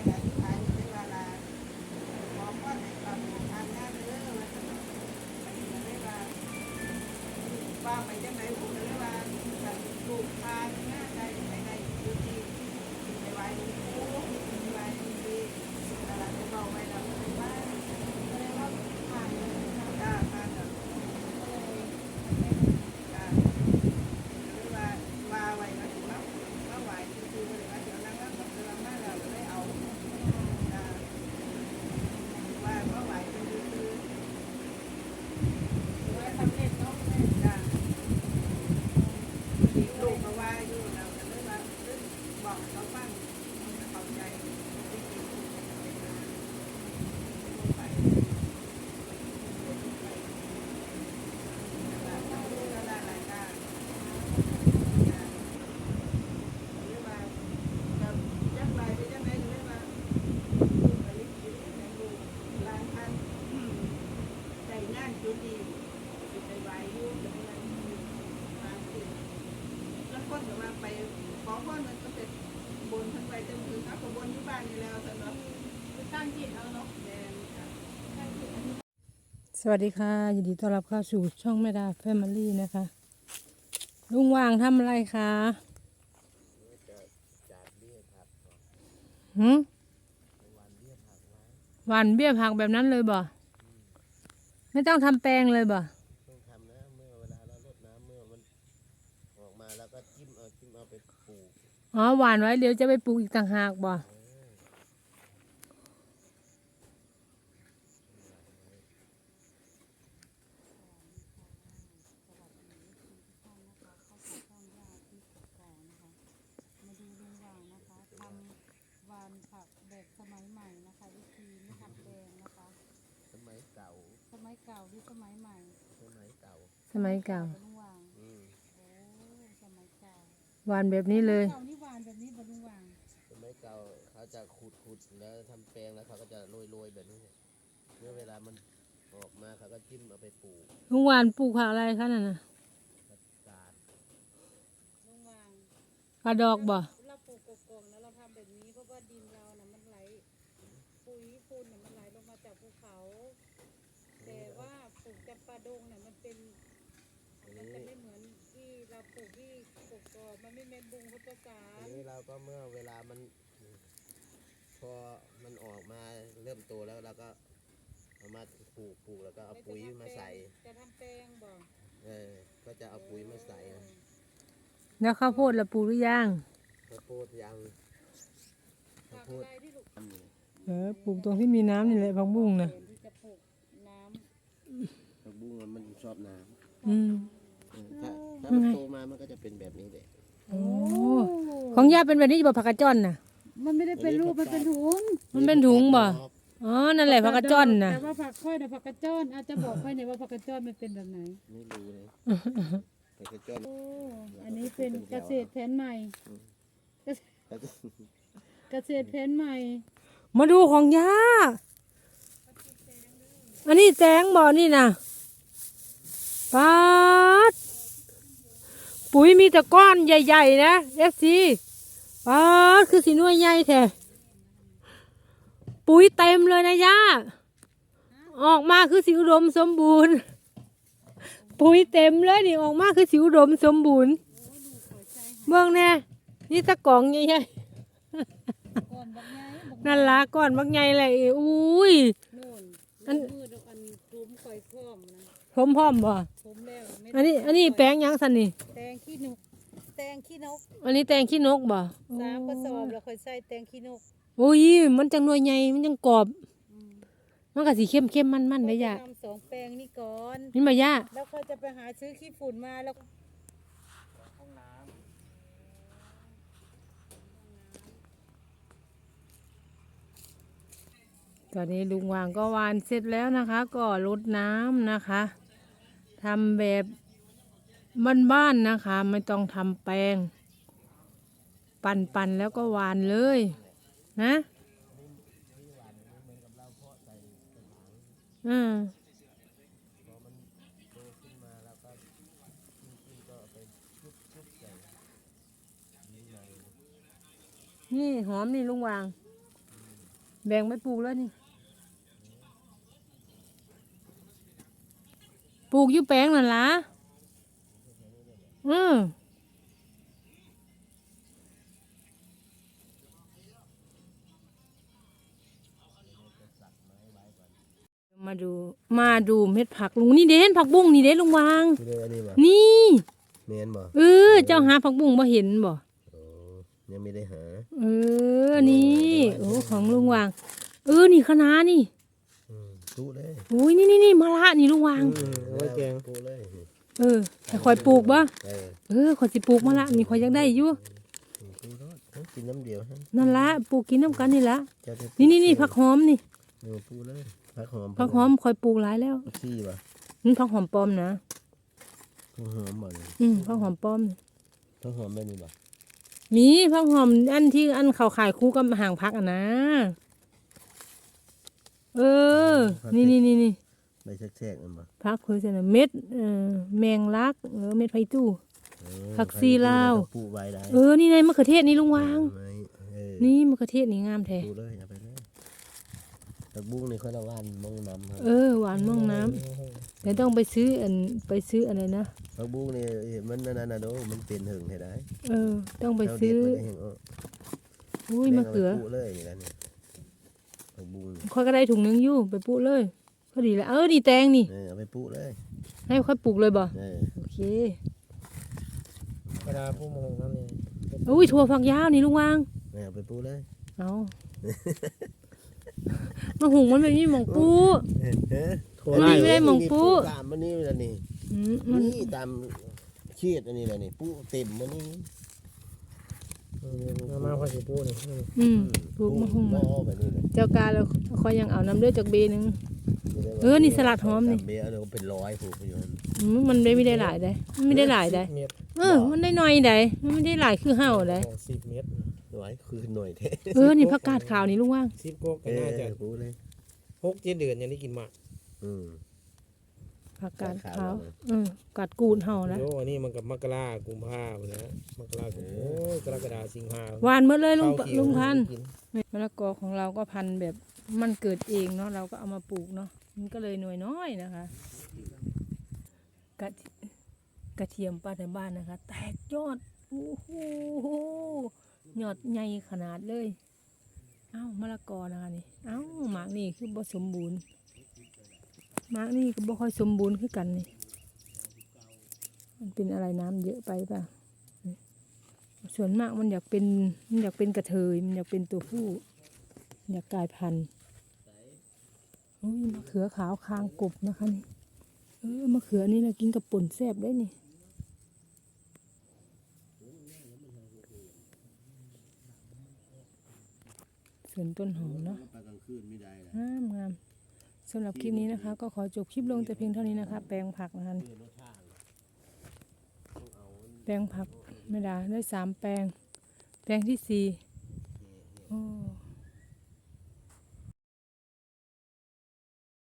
วลาขอพรให้ปรับปรุงทางงานเด้อว่าซั่นเนาะอันนี้ก็เลยว่าว่าไปจังไดผมเลยว่าจะปลูกทานงานใดไปได้อยู่ที่ไปไหว้หลวงปู่ไปไหว้หลวงพี่ตลาดไปเว้าไว้แล้วไปไหว้ ก็เลยว่าผ่านเลยค่ะ จ้าทานเด้อ ก็เลย จ้าหรือว่าว่าไว้ว่าสิมามาไหว้ซื่อๆบ่ได้ว่าเดี๋ยวนั่งรับกับเรื่องมาแล้วก็เลยเอาจ้าว่ามาไหว้ซื่อ ถือว่าสำเร็จเนาะแม่ ๆจ้าลูกก็ว่าอยู่แล้วก็เลยว่าเอ้ยบอกให้เขาฟังมันจะเข้าใจที่จริงเป็นมาไป แล้วคนก็ว่าไปขอพรมันก็เป็นบนทั้งไปจนถึงเอาก็ บนอยู่บ้านนี่แล้วสำหรับคือตั้งจิตเอาเนาะแดนค่ะตั้งจิตอันนี้สวัสดีค่ะยินดีต้อนรับเข้าสู่ช่องแม่ดาแฟมิลี่นะคะ ลุงวางทำอะไรคะหืมหวานเบี้ยผักแบบนั้นเลยบ่ไม่ต้องทำแปลงเลยบ่ต้องทำนะเมื่อเวลาเราลดน้ำเมื่อมันออกมาแล้วก็จิ้มเอาจิ้มเอาไปปลูกอ๋อหวานไว้เดี๋ยวจะไปปลูกอีกต่างหากบ่ มาดูลุงวางนะคะทำวานผักแบบสมัยใหม่นะคะวิธีไม่ทำแดงนะคะ สมัยเก่า สมัยเก่าหรือสมัยใหม่สมัยเก่าสมัยเก่าลุงวางอืมโอ้สมัยเก่าหวานแบบนี้เลย เก่านี่หวานแบบนี้บ่ลุงวางสมัยเก่าเขาจะขุดขุดแล้วทำแปลงแล้วเขาก็จะโรยโรยแบบนี้เมื่อเวลามันออกมาเขาก็จิ้มเอาไปปลูกลุงหวานปลูกผักอะไรคะนั่นน่ะกาดลุงวางกระดอกบ่ ดงเนี่ยมันเป็น มันจะไม่เหมือนที่เราปลูกที่กกอกมันไม่เม็ดบุงพุทธสาทีรนี้เราก็เมื่อเวลามัน พอมันออกมาเริ่มโตแล้วเราก็เอามาปลูกปลูกแล้วก็เอาปุ๋ยมาใส่ จะทำแปลงบ่เออ ก็จะเอาปุ๋ยมาใส่นะแล้วข้าวโพดละปลูกหรือยังข้าวโพดยังข้าวผักโพอะดไรที่ลูกทำอยู่เออปลูกตรงที่มีน้ำนี่แหละผักบุ้งนะที่จะปลูกน้ผัก บุ้งมันมันชอบน้อืมำเออถ้าถ้ามันโตมามันก็จะเป็นแบบนี้แหละโอ้ของย่าเป็นแบบนี้บ่ผักกระจ้อนน่ะำมันไม่ได้เป็นรูปมันเป็นถุงมันเป็นถุงบ่อ๋อนั่นแหละผักกระจ้อนน่ะ แต่ว่าผักค่อยนะผักกระจ้อนอาจจะบอกค่อยหน่อยว่าผักกระจ้อนมันเป็นแบบไหนไม่รู้เลยแต่กระจอนโอ้อันนี้เป็นเกษตรแผนใหม่เกษตรแผนใหม่มาดูของย่า อันนี้แตงบ่อนี่นะ ปาดปุ๋ยมีแต่ก้อนใหญ่ ๆ นะเอฟซีปาดคือสีนวยใหญ่แท้ปุ๋ยเต็มเลยนะย่าออกมาคือสีอุดมสมบูรณ์ ปุ๋ยเต็มเลยนี่ออกมาคือสีอุดมสมบูรณ์เบื้องแน่นี่ตะกองใหญ่ๆนั่นละก่อนบักไงเลยอุ้ยนู่นอัอัน นมืดอันกลุ่มข่อยพร้อมนะผมพร้อมบ่ผมแล้วไม่อันนี้ อันนี้แปลงหยังสันนี่ แตงขี้นกแตงขี้นกอันนี้แตงขี้นกบ่สามกระสอบแล้วค่อยใส่แตงขี้นกโอ้ย มันจังหน่วยใหญ่ มันจังกรอบ อืมมันก็สีเข้มเข้มมันมันเลยย่าทำสองแปลงนี่ก่อน นี่มาย่าแล้วค่อยจะไปหาซื้อขี้ฝุ่นมาแล้วตอนนี้ลุงวางก็วานเสร็จแล้วนะคะ ก็ลดน้ำนะคะ ทำแบบบ้านๆนะคะ ไม่ต้องทำแปลง ปั่นๆแล้วก็หวานเลย นะอืมนี่หอมนี่ลุงวาง แบ่งไปปลูกแล้วนี่ ปลูกอยู่แปลงนั่นล่ะอืมมาดูมาดูเม็ดผักลุงนี่เด่นผักบุ้งนี่เด่นลุงวางที่เรียกอันนี้บ่นี่แมนบ่เออเจ้าหาผักบุ้งบ่เห็นบ่โอ้ยังไม่ได้หา เออนี่โอ้ของลุงวาง เออนี่คะน้านี่ อืมตู้เลยโอ้ยนี่นี่นี่มะละนี่ลุงวาง เอาไว้แกงเลยเออให้คอยปลูกบ่เออเออคอยสิปลูกมะละนี่คอยอยากได้อยู่ตู้รอดเอากินน้ำเดียวฮะนั่นละปลูกกินน้ำกันนี่ละจะได้นี่นี่นี่ผักหอมนี่เออปูเลยผักหอมผักหอมคอยปลูกหลายแล้วผักชีป่ะนี่ผักหอมปลอมนะผักหอมบ่เนี่ยอืมผักหอมปลอม ผักหอมแบบนี้บ่ะมีผักหอมอันที่อันเขาขายคู่กับห่างพักอะนะ เออ นี่นี่นี่นี่ใบแฉกๆนั่นบ่พักคือจะนะเม็ดเออแมงลักเออเม็ดไผ่ตู้ เออผักชีลาว ปลูกไว้ได้เออนี่ไงมะเขือเทศนี่ลุงวาง ไม่เออนี่มะเขือเทศนี่งามแท้ปลูกเลยเอาไปเลยผักบุ้งนี่ค่อยละว่านมองน้ำครับเออหวานม่องน้ำแต่ต้องไปซื้ออันไปซื้ออะไรนะผักบุ้งนี่มันนั่นน่ะโดมันเป็นหึงให้ได้เออ ต้องไปเจ้าซื้อเด็ดมันได้เห็นเอออุ้ยมะเขือแงาไปปลูกเลยนี่นะเนี่ย ผักบุ้งนี่ค่อยก็ได้ถุงนึงอยู่ไปปลูกเลยก็ดีแล้วเออนี่แตงนี่เออเอาไปปลูกเลยให้ค่อยปลูกเลยบ่เออโอเคเวลาผู้มองนั่นนี่อุ้ยถั่วฝักยาวนี่ลุงวางเออเอาไปปลูกเลยเอามาหุงมันแบบนี้หมองปู เออถั่วอันนี้ไม่ได้หม่องปุ๊ ตามมันนี่แหละนี่อืมมันนี่ตามเขียดอันนี้แหละนี่ปุ๊เต็มมันนี่ มามาพอสิปูนี่อืมปลูกมาหุงหมาม้อแบบนี้เลยเจ้ากาแล้วคอยยังเอาน้ำเลือดจากเบหนึง เออนี่สลัดหอมนี่เบียร์เดี๋ยวเป็นร้อยผูกไปอยู่นั่นอืมมันได้ไม่ได้หลายได้มันไม่ได้หลายได้เมตรเออ มันได้น้อยได้มันไม่ได้หลายคือเห่าได้ สิบเมตรร้อยคือหน่วยเท่เออนี่ผักกาดขาวนี่ลุงว่างสิบโกกเอก็อน่าจะปลูกเลยหกเจ็ดเดือนยังได้กินหมากอืม ผักกาดขาวขาวเลยอืมกาดกูดเห่านะโยอันนี้มันกับมกรากุมภาพันธ์นะมกรากุมโอ้ยกรกฎาสิงหาหวานหมดเลยลุงข้าวเขียวลุงพันธุ์กินมะละกอของเราก็พันธุ์แบบมันเกิดเองเนาะเราก็เอามาปลูกเนาะมันก็เลยหน่วยน้อยนะคะกระเทีกระเทียมป้าในบ้านนะคะ แตกยอดโอ้โหยอดใหญ่ขนาดเลย เอ้ามะละกอนะคะนี่ เอ้าหมากนี่คือบ่สมบูรณ์ห มากนี่ก็บ่ค่อยสมบูรณ์คือกันนี่ มันเป็นอะไรน้ำเยอะไปป่ะ ส่วนมากมันอยากเป็นมันอยากเป็นกระเทย มันอยากเป็นตัวผู้มันอยากกลายพันธุ์โอ้ยมะเขือขาวคางกบนะคะนี่ เออมะเขือนี่เรากินกับป่นแซ่บได้นี่ส่วนต้นหอมเนาะไปกลางคืนไม่ได้นะงามงาม สำหรับคลิปนี้นะคะ ก็ขอจบคลิปลงแต่เพียงเท่านี้นะคะ แปลงผักนะคะแปลงผักไม่ได้ได้สามแปลง แปลงที่สี่โอ้